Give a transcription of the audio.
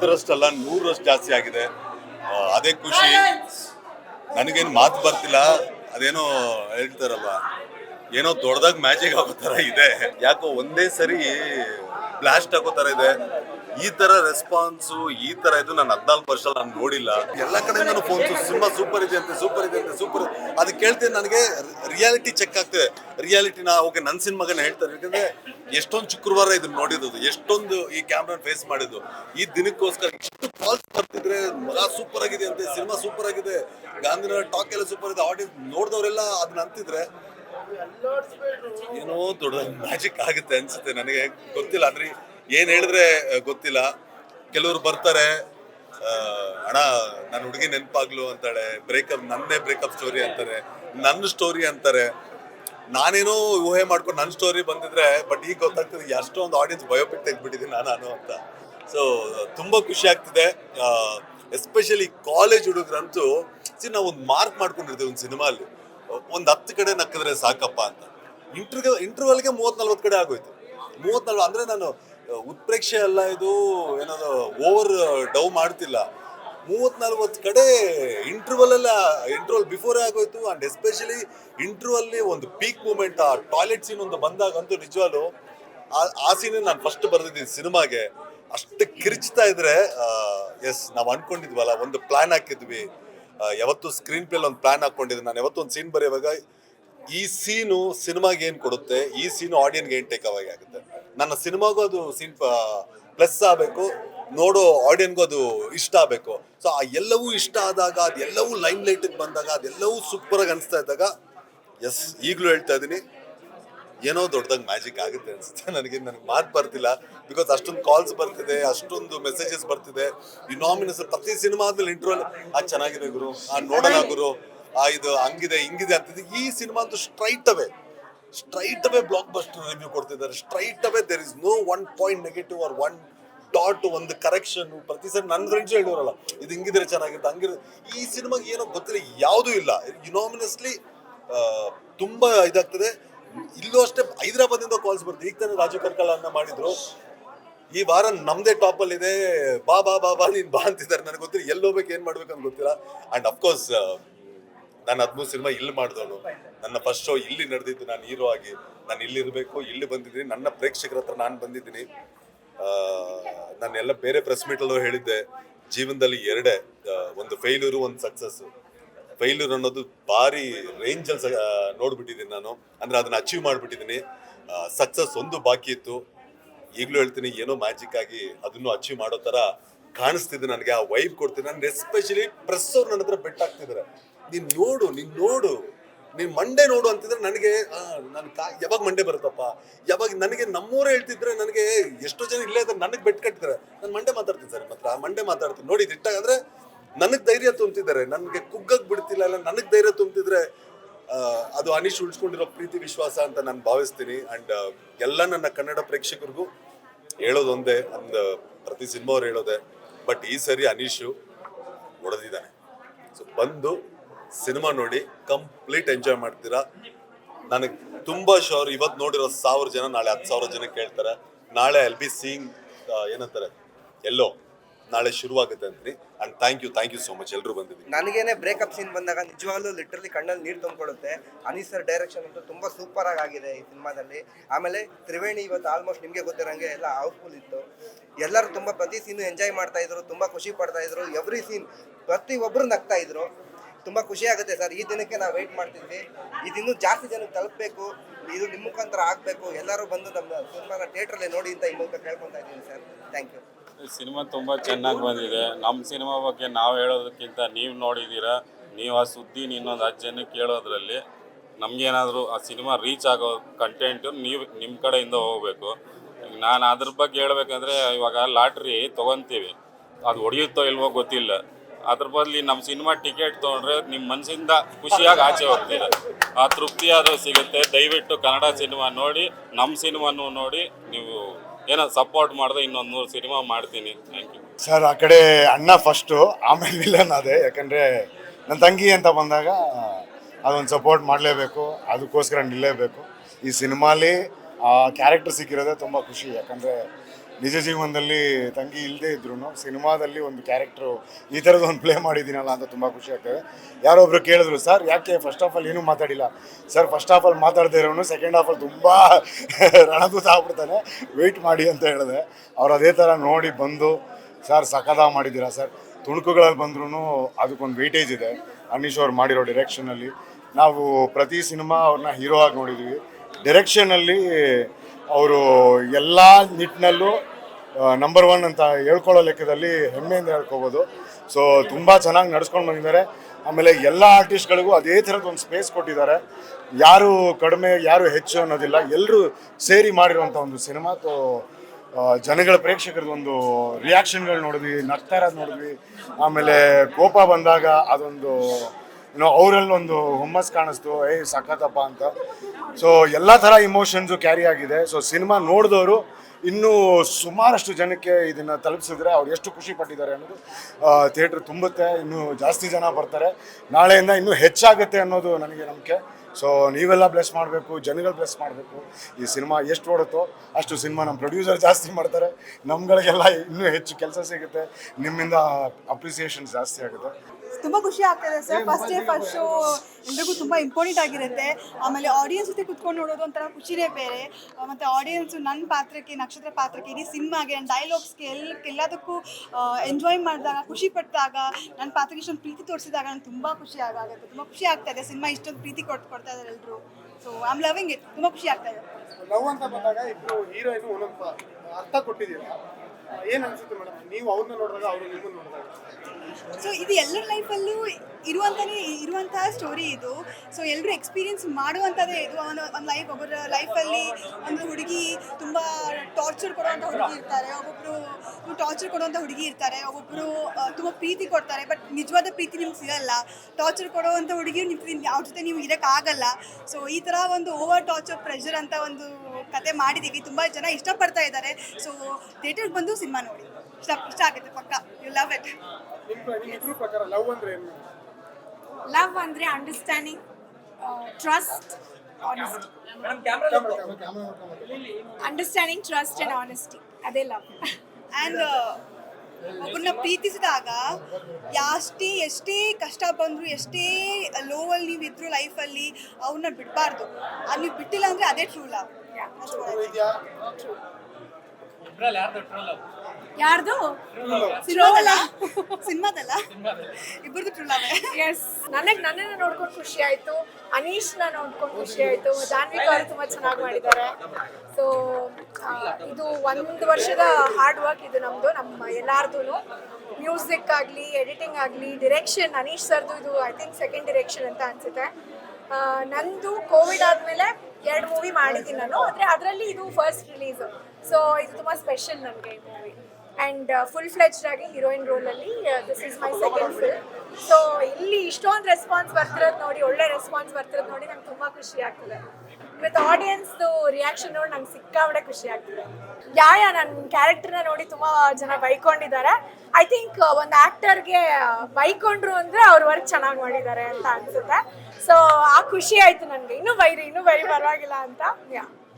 ಹತ್ತರಷ್ಟಲ್ಲ, ನೂರರಷ್ಟು ಜಾಸ್ತಿ ಆಗಿದೆ. ಅದೇ ಖುಷಿ. ನನಗೇನು ಮಾತು ಬರ್ತಿಲ್ಲ. ಅದೇನೋ ಹೇಳ್ತಾರಲ್ಲ ಏನೋ ದೊಡ್ಡದಾಗ ಮ್ಯಾಜಿಕ್ ಆಗೋ ಥರ ಇದೆ. ಯಾಕೋ ಒಂದೇ ಸರಿ ಬ್ಲಾಸ್ಟ್ ಆಗೋ ಥರ ಇದೆ. ಈ ತರ ರೆಸ್ಪಾನ್ಸು ಈ ತರ ಇದು ನಾನು ಹದಿನಾಲ್ಕು ವರ್ಷ ನಾನು ನೋಡಿಲ್ಲ. ಎಲ್ಲ ಕಡೆ ನಾನು ಫೋನ್ ತುಂಬಾ ಸೂಪರ್ ಇದೆ ಅಂತೆ ಸೂಪರ್ ಇದೆ ಅಂತೆ ಸೂಪರ್ ಅದು ಕೇಳ್ತೇನೆ ನನಗೆ ರಿಯಾಲಿಟಿ ಚೆಕ್ ಆಗ್ತದೆ. ನಾ ಓಕೆ ನನ್ನ ಸಿನಿಮಾಗನ್ನ ಹೇಳ್ತಾರೆ. ಯಾಕಂದ್ರೆ ಎಷ್ಟೊಂದು ಶುಕ್ರವಾರ ಇದನ್ನ ನೋಡಿರೋದು ಎಷ್ಟೊಂದು ಈ ಕ್ಯಾಮ್ರಾ ಫೇಸ್ ಮಾಡಿದ್ದು. ಈ ದಿನಕ್ಕೋಸ್ಕರ ಇಷ್ಟು ಕಾಲ್ಸ್ ಬರ್ತಿದ್ರೆ ಮಗ ಸೂಪರ್ ಆಗಿದೆ ಅಂತೆ, ಸಿನಿಮಾ ಸೂಪರ್ ಆಗಿದೆ, ಗಾಂಧಿನಗರ ಟಾಕ್ ಎಲ್ಲ ಸೂಪರ್ ಇದೆ ಆಡಿಯನ್ಸ್ ನೋಡಿದವರೆಲ್ಲ ಅದನ್ನ ಅಂತಿದ್ರೆ ಏನೋ ದೊಡ್ಡ ಮ್ಯಾಜಿಕ್ ಆಗುತ್ತೆ ಅನ್ಸುತ್ತೆ ನನಗೆ. ಗೊತ್ತಿಲ್ಲ ಅಂದ್ರೆ ಏನ್ ಹೇಳಿದ್ರೆ ಗೊತ್ತಿಲ್ಲ. ಕೆಲವರು ಬರ್ತಾರೆ ಅಣ್ಣ ನನ್ನ ಹುಡುಗಿ ನೆನಪಾಗ್ಲು ಅಂತಾಳೆ. ಬ್ರೇಕಪ್ ನನ್ನೇ ಬ್ರೇಕಪ್ ಸ್ಟೋರಿ ಅಂತಾರೆ. ನನ್ನ ಸ್ಟೋರಿ ಅಂತಾರೆ. ನಾನೇನೋ ಊಹೆ ಮಾಡ್ಕೊಂಡು ನನ್ನ ಸ್ಟೋರಿ ಬಂದಿದ್ರೆ, ಬಟ್ ಈಗ ಗೊತ್ತಾಗ್ತದೆ, ಎಷ್ಟೊಂದು ಆಡಿಯನ್ಸ್ ಬಯೋಪಿಕ್ ತೆಗ್ದ್ಬಿಟ್ಟಿದ್ದೀನಿ ನಾನು ಅಂತ. ಸೊ ತುಂಬಾ ಖುಷಿ ಆಗ್ತಿದೆ. ಎಸ್ಪೆಷಲಿ ಕಾಲೇಜ್ ಹುಡುಗರಂತೂ ಸಿ ನಾವು ಒಂದು ಮಾರ್ಕ್ ಮಾಡ್ಕೊಂಡಿರ್ತೀವಿ ಒಂದು ಸಿನಿಮಾಲಿ ಒಂದು ಹತ್ತು ಕಡೆ ನಕ್ಕಿದ್ರೆ ಸಾಕಪ್ಪ ಅಂತ. ಇಂಟರ್ವ್ಯೂ ಇಂಟರ್ವಲ್ಗೆ ಮೂವತ್ ನಲ್ವತ್ತು ಕಡೆ ಆಗೋಯ್ತು. ಮೂವತ್ ನಲ್ವ, ಅಂದ್ರೆ ನಾನು ಉತ್ಪ್ರೇಕ್ಷೆ ಅಲ್ಲ, ಇದು ಏನದು ಓವರ್ ಡೌ ಮಾಡ್ತಿಲ್ಲ. ಮೂವತ್ ನಲ್ವತ್ತು ಕಡೆ ಇಂಟರ್ವಲ್ ಎಲ್ಲ ಇಂಟರ್ವಲ್ ಬಿಫೋರ್ ಆಗೋಯ್ತು ಅಂಡ್ ಎಸ್ಪೆಷಲಿ ಇಂಟರ್ವಲ್ಲಿ ಒಂದು ಪೀಕ್ ಮೂಮೆಂಟ್ ಆ ಟಾಯ್ಲೆಟ್ ಸೀನ್ ಒಂದು ಬಂದಾಗಂತೂ ನಿಜವಾಗ್ಲು, ಆ- ಸೀನ್ ನಾನು ಫಸ್ಟ್ ಬರೆದಿದ್ದೀನಿ ಸಿನಿಮಾಗೆ. ಅಷ್ಟು ಕಿರಿಚ್ತಾ ಇದ್ರೆ ಎಸ್ ನಾವು ಅನ್ಕೊಂಡಿದ್ವಲ್ಲ, ಒಂದು ಪ್ಲಾನ್ ಹಾಕಿದ್ವಿ. ಯಾವತ್ತು ಸ್ಕ್ರೀನ್ ಪ್ಲೇಲ್ ಒಂದು ಪ್ಲಾನ್ ಹಾಕೊಂಡಿದ್ದೆ ನಾನು ಯಾವತ್ತು ಒಂದು ಸೀನ್ ಬರೆಯುವಾಗ ಈ ಸೀನು ಸಿನಿಮಾಗೆ ಏನು ಕೊಡುತ್ತೆ, ಈ ಸೀನು ಆಡಿಯನ್ಗೆ ಏನು ಟೇಕ್ ಅವಾಗ ಆಗುತ್ತೆ? ನನ್ನ ಸಿನಿಮಾಗೂ ಅದು ಸೀನ್ ಪ್ಲಸ್ ಆಗಬೇಕು. ನೋಡೋ ಆಡಿಯನ್ಗೂ ಅದು ಇಷ್ಟ ಆಗಬೇಕು. ಸೊ ಆ ಎಲ್ಲವೂ ಇಷ್ಟ ಆದಾಗ, ಅದೆಲ್ಲವೂ ಲೈಮ್ ಲೈಟಿಗೆ ಬಂದಾಗ, ಅದೆಲ್ಲವೂ ಸೂಪರಾಗಿ ಅನಿಸ್ತಾ ಇದ್ದಾಗ ಎಸ್ ಈಗಲೂ ಹೇಳ್ತಾ ಇದ್ದೀನಿ ಏನೋ ದೊಡ್ಡದಾಗ ಮ್ಯಾಜಿಕ್ ಆಗುತ್ತೆ ಅನಿಸುತ್ತೆ. ನನಗೆ ನನಗೆ ಮಾತು ಬರ್ತಿಲ್ಲ. ಬಿಕಾಸ್ ಅಷ್ಟೊಂದು ಕಾಲ್ಸ್ ಬರ್ತಿದೆ, ಅಷ್ಟೊಂದು ಮೆಸೇಜಸ್ ಬರ್ತಿದೆ. ಈ ಪ್ರತಿ ಸಿನಿಮಾ ಆದ್ಮೇಲೆ ಇಂಟ್ರೋಲ್ ಆ, ಚೆನ್ನಾಗಿದೆ ಗುರು. ಆ, ನೋಡೋಣ ಗುರು. ಆ, ಇದು ಹಂಗಿದೆ, ಹಿಂಗಿದೆ ಅಂತಿದೆ. ಈ ಸಿನಿಮಾ ಅಂತೂ straight away straight away blockbuster review ಕೊಡ್ತಿದ್ದಾರೆ. Straight away there is no one point negative or one dot ಒಂದು ಕರೆಕ್ಷನ್ ಪ್ರತಿ ಸರಿ ನನ್ನ ಫ್ರೆಂಡ್ಸ್ ಹೇಳಿರಲ್ಲ ಇದು ಹಿಂಗಿದ್ರೆ ಚೆನ್ನಾಗಿರುತ್ತೆ ಹಂಗಿರ, ಈ ಸಿನಿಮಾಗೆ ಏನೋ ಗೊತ್ತಿಲ್ಲ, ಯಾವುದೂ ಇಲ್ಲ. ಯುನಾಮಿನಸ್ಲಿ ತುಂಬಾ ಇದಾಗ್ತದೆ. ಇಲ್ಲೂ ಅಷ್ಟೇ ಹೈದರಾಬಾದಿಂದ ಕಾಲ್ಸ್ ಬರ್ತದೆ ಈಗ ತಾನೇ ರಾಜು ಕರ್ಕಲನ್ನ ಮಾಡಿದ್ರು. ಈ ವಾರ ನಮ್ದೇ ಟಾಪ್ ಅಲ್ಲಿ ಇದೆ, ಬಾ ಬಾ ಬಾ ಬಾ, ನೀನ್ ಬಾ ಅಂತಿದ್ದಾರೆ. ನನಗೆ ಗೊತ್ತಿಲ್ಲ, ಎಲ್ಲಿ ಹೋಗ್ಬೇಕು, ಏನ್ ಮಾಡ್ಬೇಕು ಅಂತ ಗೊತ್ತಿಲ್ಲ. ಅಂಡ್ ಅಫ್ಕೋರ್ಸ್ ನಾನು ಹದಿಮೂರು ಸಿನಿಮಾ ಇಲ್ಲಿ ಮಾಡಿದವನು. ನನ್ನ ಫಸ್ಟ್ ಶೋ ಇಲ್ಲಿ ನಡೆದಿದ್ದು ನಾನು ಹೀರೋ ಆಗಿ. ನಾನು ಇಲ್ಲಿ ಇರಬೇಕು, ಇಲ್ಲಿ ಬಂದಿದ್ದೀನಿ. ನನ್ನ ಪ್ರೇಕ್ಷಕರ ಹತ್ರ ನಾನು ಬಂದಿದ್ದೀನಿ. ನಾನೆಲ್ಲ ಬೇರೆ ಪ್ರೆಸ್ ಮೀಟಲ್ಲೂ ಹೇಳಿದ್ದೆ. ಜೀವನದಲ್ಲಿ ಎರಡೇ ಒಂದು ಫೇಲ್ಯೂರು ಒಂದು ಸಕ್ಸಸ್ಸು ಫೈಲ್ಯೂರ್ ಅನ್ನೋದು ಭಾರಿ ರೇಂಜಲ್ಲಿ ನೋಡ್ಬಿಟ್ಟಿದ್ದೀನಿ ನಾನು. ಅಂದ್ರೆ ಅದನ್ನ ಅಚೀವ್ ಮಾಡ್ಬಿಟ್ಟಿದ್ದೀನಿ. ಸಕ್ಸಸ್ ಒಂದು ಬಾಕಿ ಇತ್ತು. ಈಗಲೂ ಹೇಳ್ತೀನಿ, ಏನೋ ಮ್ಯಾಜಿಕ್ ಆಗಿ ಅದನ್ನು ಅಚೀವ್ ಮಾಡೋ ಥರ ಕಾಣಿಸ್ತಿದೆ ನನಗೆ. ಆ ವೈಬ್ ಕೊಡ್ತೀನಿ. ನಾನು ಎಸ್ಪೆಷಲಿ ಪ್ರೆಸ್ ಅವ್ರು ನನ್ನ ಹತ್ರ ಬೆಟ್ ಹಾಕ್ತಿದ್ದಾರೆ ನೀನ್ ನೋಡು ನೀನ್ ನೋಡು. ನೀನ್ ಮಂಡೆ ನೋಡು ಅಂತಿದ್ರೆ ನನಗೆ ನನ್ ಕಾ ಯಾವಾಗ ಮಂಡೆ ಬರುತ್ತಪ್ಪ? ಯಾವಾಗ ನನಗೆ ನಮ್ಮೂರೇ ಹೇಳ್ತಿದ್ರೆ ನನಗೆ ಎಷ್ಟೋ ಜನ ಇಲ್ಲೇ ಇದ್ರೆ ನನಗೆ ಬೆಟ್ ಕಟ್ಟಿದ್ದಾರೆ ನಾನು ಮಂಡೆ ಮಾತಾಡ್ತೀನಿ ಸರ್ ಮಾತ್ರ ಮಂಡೆ ಮಾತಾಡ್ತೀನಿ. ನೋಡಿ ದಿಟ್ಟಾಗಂದ್ರೆ ನನಗೆ ಧೈರ್ಯ ತುಂಬ್ತಿದ್ದಾರೆ. ನನಗೆ ಕುಗ್ಗಕ್ಕೆ ಬಿಡ್ತಿಲ್ಲ ಅಲ್ಲ ನನಗೆ ಧೈರ್ಯ ತುಂಬ್ತಿದ್ರೆ ಆ, ಅದು ಅನೀಶ್ ಉಳಿಸ್ಕೊಂಡಿರೋ ಪ್ರೀತಿ ವಿಶ್ವಾಸ ಅಂತ ನಾನು ಭಾವಿಸ್ತೀನಿ. ಅಂಡ್ ಎಲ್ಲ ನನ್ನ ಕನ್ನಡ ಪ್ರೇಕ್ಷಕರಿಗೂ ಹೇಳೋದೊಂದೇ ಒಂದು ಪ್ರತಿ ಸಿನಿಮಾ ಅವ್ರು ಹೇಳೋದೆ. ಬಟ್ ಈ ಸರಿ ಅನೀಶು ಹೊಡೆದಿದ್ದಾನೆ ಸೊ ಬಂದು ಸಿನಿಮಾ ನೋಡಿ ಕಂಪ್ಲೀಟ್ ಎಂಜಾಯ್ ಮಾಡ್ತೀರಾ? ನನಗೆ ತುಂಬಾ ಶೋರ್. ಇವತ್ತು ನೋಡಿರೋ ಸಾವಿರ ಜನ ನಾಳೆ ಹತ್ತು ಸಾವಿರ ಜನ ಕೇಳ್ತಾರೆ. ನಾಳೆ ಎಲ್ ಬಿ ಸೀಯಿಂಗ್ ಏನಂತಾರೆ? ಎಲ್ಲೋ. ನಾಳೆ ಶುರುವಾಗುತ್ತೆ ಅಂತೀನಿ. And thank you thank you so much ಎಲ್ಲರೂ ಬಂದಿದ್ದೀವಿ ನನಗೇನೆ ಬ್ರೇಕಪ್ ಸೀನ್ ಬಂದಾಗ ನಿಜವಾಗ್ಲೂ ಲಿಟ್ರಲಿ ಕಣ್ಣಲ್ಲಿ ನೀರು ತುಂಬಿಕೊಡುತ್ತೆ ಅನೀಸ್ ಸರ್ ಡೈರೆಕ್ಷನ್ ಅಂತೂ ತುಂಬ ಸೂಪರ್ ಆಗಿ ಆಗಿದೆ ಈ ಸಿನಿಮಾದಲ್ಲಿ. ಆಮೇಲೆ ತ್ರಿವೇಣಿ ಇವತ್ತು ಆಲ್ಮೋಸ್ಟ್ ನಿಮಗೆ ಗೊತ್ತಿರೋಂಗೆ ಎಲ್ಲ ಹೌಸ್ಫುಲ್ ಇತ್ತು. ಎಲ್ಲರೂ ತುಂಬ ಪ್ರತಿ ಸೀನು ಎಂಜಾಯ್ ಮಾಡ್ತಾ ಇದ್ರು, ತುಂಬ ಖುಷಿ ಪಡ್ತಾ ಇದ್ರು. ಎವ್ರಿ ಸೀನ್ ಪ್ರತಿ ಒಬ್ಬರು ನಗ್ತಾ ಇದ್ರು. ತುಂಬ ಖುಷಿ ಆಗುತ್ತೆ ಸರ್. ಈ ದಿನಕ್ಕೆ ನಾವು ವೆಯ್ಟ್ ಮಾಡ್ತಿದ್ವಿ. ಇದಿನ್ನೂ ಜಾಸ್ತಿ ಜನಕ್ಕೆ ತಲುಪಬೇಕು. ಇದು ನಿಮ್ಮ ಮುಖಾಂತರ ಆಗಬೇಕು. ಎಲ್ಲರೂ ಬಂದು ನಮ್ಮ ಸಿನಿಮಾನ ಥಿಯೇಟ್ರಲ್ಲಿ ನೋಡಿ ಅಂತ ಈ ಮೂಲಕ ಕೇಳ್ಕೊತಾ ಇದ್ದೀನಿ ಸರ್. ಥ್ಯಾಂಕ್ ಯು ಸಿನಿಮಾ ತುಂಬ ಚೆನ್ನಾಗಿ ಬಂದಿದೆ. ನಮ್ಮ ಸಿನಿಮಾ ಬಗ್ಗೆ ನಾವು ಹೇಳೋದಕ್ಕಿಂತ ನೀವು ನೋಡಿದ್ದೀರಾ ನೀವು ಆ ಸುದ್ದಿ ಇನ್ನೊಂದು ಹತ್ತು ಜನಕ್ಕೆ ಕೇಳೋದ್ರಲ್ಲಿ ನಮಗೇನಾದರೂ ಆ ಸಿನಿಮಾ ರೀಚ್ ಆಗೋ ಕಂಟೆಂಟು ನೀವು ನಿಮ್ಮ ಕಡೆಯಿಂದ ಹೋಗಬೇಕು. ನಾನು ಅದ್ರ ಬಗ್ಗೆ ಹೇಳ್ಬೇಕಂದ್ರೆ ಇವಾಗ ಲಾಟ್ರಿ ತೊಗೊತೀವಿ. ಅದು ಹೊಡೆಯುತ್ತೋ ಇಲ್ವೋ ಗೊತ್ತಿಲ್ಲ. ಅದ್ರ ಬದಲಿ ನಮ್ಮ ಸಿನಿಮಾ ಟಿಕೆಟ್ ತೊಗೊಂಡ್ರೆ ನಿಮ್ಮ ಮನಸ್ಸಿಂದ ಖುಷಿಯಾಗಿ ಆಚೆ ಹೋಗ್ತೀರ. ಆ ತೃಪ್ತಿ ಆದರೂ ಸಿಗುತ್ತೆ. ದಯವಿಟ್ಟು ಕನ್ನಡ ಸಿನಿಮಾ ನೋಡಿ ನಮ್ಮ ಸಿನಿಮಾನು ನೋಡಿ, ನೀವು ಏನೋ ಸಪೋರ್ಟ್ ಮಾಡಿದ್ರೆ ಇನ್ನೊಂದು ನೂರು ಸಿನಿಮಾ ಮಾಡ್ತೀನಿ. ಥ್ಯಾಂಕ್ ಯು ಸರ್, ಆ ಕಡೆ ಅಣ್ಣ ಫಸ್ಟು ಆಮೇಲೆ ವಿಲನ್ ಅದೇ. ಯಾಕಂದರೆ ನನ್ನ ತಂಗಿ ಅಂತ ಬಂದಾಗ ಅದೊಂದು ಸಪೋರ್ಟ್ ಮಾಡಲೇಬೇಕು, ಅದಕ್ಕೋಸ್ಕರ ನಿಲ್ಲೇಬೇಕು. ಈ ಸಿನಿಮಾಲಿ ಆ ಕ್ಯಾರೆಕ್ಟರ್ ಸಿಕ್ಕಿರೋದೇ ತುಂಬ ಖುಷಿ. ಯಾಕಂದರೆ ನಿಜ ಜೀವನದಲ್ಲಿ ತಂಗಿ ಇಲ್ಲದೆ ಇದ್ರು ಸಿನಿಮಾದಲ್ಲಿ ಒಂದು ಕ್ಯಾರೆಕ್ಟ್ರು ಈ ಥರದ್ದು ಒಂದು ಪ್ಲೇ ಮಾಡಿದ್ದೀನಲ್ಲ ಅಂತ ತುಂಬ ಖುಷಿ ಆಗ್ತದೆ. ಒಬ್ರು ಕೇಳಿದ್ರು, ಸರ್, ಯಾಕೆ ಫಸ್ಟ್ ಆಫ್ ಆಲ್ ಏನೂ ಮಾತಾಡಿಲ್ಲ? ಸರ್ ಫಸ್ಟ್ ಆಫ್ ಆಲ್ ಮಾತಾಡದೇ ಇರೋನು ಸೆಕೆಂಡ್ ಆಫ್ ಆಲ್ ತುಂಬ ರಣದೂತ ಆಗ್ಬಿಡ್ತಾನೆ ವೆಯ್ಟ್ ಮಾಡಿ ಅಂತ ಹೇಳಿದೆ. ಅವ್ರು ಅದೇ ಥರ ನೋಡಿ ಬಂದು, ಸರ್ ಸಕದ ಮಾಡಿದ್ದೀರಾ, ಸರ್? ತುಣುಕುಗಳಲ್ಲಿ ಬಂದ್ರೂ ಅದಕ್ಕೊಂದು ವೆಯ್ಟೇಜ್ ಇದೆ. ಅನೀಶ್ ಅವ್ರು ಮಾಡಿರೋ ಡಿರೆಕ್ಷನಲ್ಲಿ ನಾವು ಪ್ರತಿ ಸಿನಿಮಾ ಅವ್ರನ್ನ ಹೀರೋ ಆಗಿ ನೋಡಿದ್ವಿ. ಡಿರೆಕ್ಷನಲ್ಲಿ ಅವರು ಎಲ್ಲ ನಿಟ್ಟಿನಲ್ಲೂ ನಂಬರ್ ಒನ್ ಅಂತ ಹೇಳ್ಕೊಳ್ಳೋ ಲೆಕ್ಕದಲ್ಲಿ ಹೆಮ್ಮೆಯಿಂದ ಹೇಳ್ಕೊಬೋದು. ಸೊ ತುಂಬ ಚೆನ್ನಾಗಿ ನಡ್ಸ್ಕೊಂಡು ಬಂದಿದ್ದಾರೆ. ಆಮೇಲೆ ಎಲ್ಲ ಆರ್ಟಿಸ್ಟ್ಗಳಿಗೂ ಅದೇ ಥರದ್ದು ಒಂದು ಸ್ಪೇಸ್ ಕೊಟ್ಟಿದ್ದಾರೆ. ಯಾರು ಕಡಿಮೆ, ಯಾರು ಹೆಚ್ಚು ಅನ್ನೋದಿಲ್ಲ. ಎಲ್ಲರೂ ಸೇರಿ ಮಾಡಿರುವಂಥ ಒಂದು ಸಿನಿಮಾ. ತೋ ಜನಗಳ ಪ್ರೇಕ್ಷಕರದ ಒಂದು ರಿಯಾಕ್ಷನ್ಗಳು ನೋಡಿದ್ವಿ, ನಗ್ತಾ ಇರೋದು ನೋಡಿದ್ವಿ. ಆಮೇಲೆ ಕೋಪ ಬಂದಾಗ ಅದೊಂದು ಏನೋ ಅವರಲ್ಲಿ ಒಂದು ಹುಮ್ಮಸ್ ಕಾಣಿಸ್ತು. ಏ ಸಖತ್ತಪ್ಪ ಅಂತ. ಸೊ ಎಲ್ಲ ಥರ ಇಮೋಷನ್ಸು ಕ್ಯಾರಿ ಆಗಿದೆ. ಸೊ ಸಿನಿಮಾ ನೋಡಿದವರು ಇನ್ನೂ ಸುಮಾರಷ್ಟು ಜನಕ್ಕೆ ಇದನ್ನು ತಲುಪಿಸಿದ್ರೆ ಅವ್ರು ಎಷ್ಟು ಖುಷಿ ಪಟ್ಟಿದ್ದಾರೆ ಅನ್ನೋದು ಥಿಯೇಟ್ರ್ ತುಂಬುತ್ತೆ, ಇನ್ನೂ ಜಾಸ್ತಿ ಜನ ಬರ್ತಾರೆ. ನಾಳೆಯಿಂದ ಇನ್ನೂ ಹೆಚ್ಚಾಗುತ್ತೆ ಅನ್ನೋದು ನನಗೆ ನಂಬಿಕೆ. ಸೊ ನೀವೆಲ್ಲ ಬ್ಲೆಸ್ ಮಾಡಬೇಕು, ಜನಗಳು ಬ್ಲೆಸ್ ಮಾಡಬೇಕು. ಈ ಸಿನಿಮಾ ಎಷ್ಟು ಓಡುತ್ತೋ ಅಷ್ಟು ಸಿನಿಮಾ ನಮ್ಮ ಪ್ರೊಡ್ಯೂಸರ್ ಜಾಸ್ತಿ ಮಾಡ್ತಾರೆ. ನಮ್ಗಳಿಗೆಲ್ಲ ಇನ್ನೂ ಹೆಚ್ಚು ಕೆಲಸ ಸಿಗುತ್ತೆ. ನಿಮ್ಮಿಂದ ಅಪ್ರಿಸಿಯೇಷನ್ ಜಾಸ್ತಿ ಆಗುತ್ತೆ. ತುಂಬ ಖುಷಿ ಆಗ್ತದೆ sir. First day first show ಎಲ್ರಿಗೂ ತುಂಬಾ ಇಂಪಾರ್ಟೆಂಟ್ ಆಗಿರುತ್ತೆ. ಆಮೇಲೆ ಆಡಿಯನ್ಸ್ ಜೊತೆ ಕುತ್ಕೊಂಡು ನೋಡೋದು ಒಂಥರ ಖುಷಿನೇ ಬೇರೆ. ಮತ್ತೆ ಆಡಿಯನ್ಸ್ ನನ್ನ ಪಾತ್ರಕ್ಕೆ ನಕ್ಷತ್ರ ಪಾತ್ರಕ್ಕೆ ಇಡೀ ಸಿನಿಮಾಗೆ ನನ್ನ ಡೈಲಾಗ್ಸ್ಗೆ ಎಲ್ಲ ಎಲ್ಲದಕ್ಕೂ ಎಂಜಾಯ್ ಮಾಡಿದಾಗ ಖುಷಿ ಪಟ್ಟಾಗ ನನ್ನ ಪಾತ್ರಕ್ಕೆ ಇಷ್ಟೊಂದು ಪ್ರೀತಿ ತೋರಿಸಿದಾಗ ನಂಗೆ ತುಂಬಾ ಖುಷಿ ಆಗುತ್ತೆ. ತುಂಬಾ ಖುಷಿ ಆಗ್ತಾ ಇದೆ. ಸಿನಿಮಾ ಇಷ್ಟೊಂದು ಪ್ರೀತಿ ಕೊಟ್ಟು ಕೊಡ್ತಾ ಇದ್ದಾರೆ ಎಲ್ಲರೂ so I am loving it ತುಂಬಾ ಖುಷಿ ಆಗ್ತಾ ಇದೆ. ಲವ್ ಅಂತ ಬಂದಾಗ ಇಬ್ರು ಹೀರೋಯಿನ್ ಒಂದೊಂದು ಅರ್ಥ ಕೊಟ್ಟಿದ್ದೀರಾ ಏನ್ ಅನ್ಸುತ್ತೆ ಮೇಡಮ್? ನೀವು ಅವ್ರನ್ನ ನೋಡಿದಾಗ ಅವರು ನಿಮ್ಮನ್ನ ನೋಡಿದಾಗ? ಸೊ ಇದು ಎಲ್ಲರ ಲೈಫಲ್ಲೂ ಇರುವಂಥನೇ ಇರುವಂತಹ ಸ್ಟೋರಿ ಇದು. ಸೊ ಎಲ್ಲರೂ ಎಕ್ಸ್ಪೀರಿಯನ್ಸ್ ಮಾಡುವಂಥದ್ದೇ ಇದು. ಒಂದು ಒಂದು ಲೈಫ್ ಒಬ್ಬರ ಲೈಫಲ್ಲಿ ಒಂದು ಹುಡುಗಿ ತುಂಬ ಟಾರ್ಚರ್ ಕೊಡುವಂಥ ಹುಡುಗಿ ಇರ್ತಾರೆ. ಒಬ್ಬೊಬ್ಬರು ಟಾರ್ಚರ್ ಕೊಡುವಂಥ ಹುಡುಗಿ ಇರ್ತಾರೆ. ಒಬ್ಬೊಬ್ಬರು ತುಂಬ ಪ್ರೀತಿ ಕೊಡ್ತಾರೆ. ಬಟ್ ನಿಜವಾದ ಪ್ರೀತಿ ನಿಮ್ಗೆ ಸಿಗಲ್ಲ. ಟಾರ್ಚರ್ ಕೊಡುವಂಥ ಹುಡುಗಿ ನಿಮ್ಮ ಅವ್ರ ಜೊತೆ ನೀವು ಇರೋಕ್ಕಾಗಲ್ಲ ಸೊ ಈ ಥರ ಒಂದು ಓವರ್ ಟಾರ್ಚರ್ ಪ್ರೆಷರ್ ಅಂತ ಒಂದು ಕತೆ ಮಾಡಿದ್ದೀವಿ ತುಂಬ ಜನ ಇಷ್ಟಪಡ್ತಾ ಇದ್ದಾರೆ. ಸೊ ಥಿಯೇಟರ್ಗೆ ಬಂದು ಸಿನಿಮಾ ನೋಡಿ. ಇಷ್ಟ ಇಷ್ಟ ಆಗುತ್ತೆ ಪಕ್ಕ. ಯು ಲವ್ ಇಟ್ ಲವ್ ಅಂದ್ರೆ ಏನು? ಲವ್ ಅಂದ್ರೆ understanding trust honesty understanding trust and honesty ಅದೇ ಲವ್ ಆ್ಯಂಡ್ ಒಬ್ಬರನ್ನ ಪ್ರೀತಿಸಿದಾಗ ಎಷ್ಟೇ ಎಷ್ಟೇ ಕಷ್ಟ ಬಂದರೂ ಎಷ್ಟೇ ಲೋವಲ್ಲಿ ನೀವು ಇದ್ರು ಲೈಫಲ್ಲಿ ಅವ್ರನ್ನ ಬಿಡಬಾರ್ದು. ಅದು ನೀವು ಬಿಟ್ಟಿಲ್ಲ ಅಂದರೆ ಅದೇ ಟ್ರೂ ಲವ್ ಯಾರ್ದು ಸಿನಿಮಾದಲ್ಲ. ಸಿನಿಮಾದಲ್ಲ? ಇಬ್ಬರದು ಟ್ರೂ ಲವ್ ಎಸ್ ನನಗೆ ನನ್ನನ್ನ ನೋಡ್ಕೊಂಡು ಖುಷಿ ಆಯ್ತು. ಅನೀಶ್ನ ನೋಡ್ಕೊಂಡು ಖುಷಿ ಆಯ್ತು. ಜಾನ್ವಿ ಅವರು ತುಂಬಾ ಚೆನ್ನಾಗಿ ಮಾಡಿದ್ದಾರೆ. ಸೊ ಇದು ಒಂದು ವರ್ಷದ ಹಾರ್ಡ್ ವರ್ಕ್ ಇದು ನಮ್ದು ನಮ್ಮ ಎಲ್ಲಾರ್ದು ಮ್ಯೂಸಿಕ್ ಆಗಲಿ ಎಡಿಟಿಂಗ್ ಆಗಲಿ ಡಿರೆಕ್ಷನ್ ಅನೀಶ್ ಸರ್ದು ಇದು ಐ ಥಿಂಕ್ ಸೆಕೆಂಡ್ ಡಿರೆಕ್ಷನ್ ಅಂತ ಅನ್ಸುತ್ತೆ. ನಂದು ಕೋವಿಡ್ ಆದಮೇಲೆ ಮಾಡಿದ್ದೀನಿ ನಾನು. ಆದರೆ ಅದರಲ್ಲಿ ಇದು ಫಸ್ಟ್ ರಿಲೀಸು ಸೊ ಇದು ತುಂಬ ಸ್ಪೆಷಲ್ ನನಗೆ ಈ ಮೂವಿ ಆ್ಯಂಡ್ ಫುಲ್ ಫ್ಲೆಜ್ಡ್ ಆಗಿ heroine ರೋಲಲ್ಲಿ this is my second film so ಇಲ್ಲಿ ಇಷ್ಟೊಂದು ರೆಸ್ಪಾನ್ಸ್ ಬರ್ತಿರೋದು ನೋಡಿ, ಒಳ್ಳೆ ರೆಸ್ಪಾನ್ಸ್ ಬರ್ತಿರೋದು ನೋಡಿ ನಂಗೆ ತುಂಬ ಖುಷಿ ಆಗ್ತದೆ. ಮತ್ತು ಆಡಿಯನ್ಸ್ದು ರಿಯಾಕ್ಷನ್ ನೋಡಿ ನಂಗೆ ಸಿಕ್ಕಾಬಿಡೇ ಖುಷಿ ಆಗ್ತದೆ. ಯಾಯ ನನ್ನ ಕ್ಯಾರೆಕ್ಟರ್ನ ನೋಡಿ ತುಂಬ ಜನ ಬೈಕೊಂಡಿದ್ದಾರೆ ಐ ಥಿಂಕ್ ಒಂದು ಆ್ಯಕ್ಟರ್ಗೆ ಬೈಕೊಂಡ್ರು ಅಂದ್ರೆ ಅವ್ರ ವರ್ಕ್ ಚೆನ್ನಾಗಿ ಮಾಡಿದ್ದಾರೆ ಅಂತ ಅನ್ಸುತ್ತೆ. ಸೊ ಆ ಖುಷಿ ಆಯ್ತು ನನಗೆ ಇನ್ನೂ ಬೈರಿ ಇನ್ನೂ ಬೈರಿ ಪರವಾಗಿಲ್ಲ ಅಂತ. ಯಾ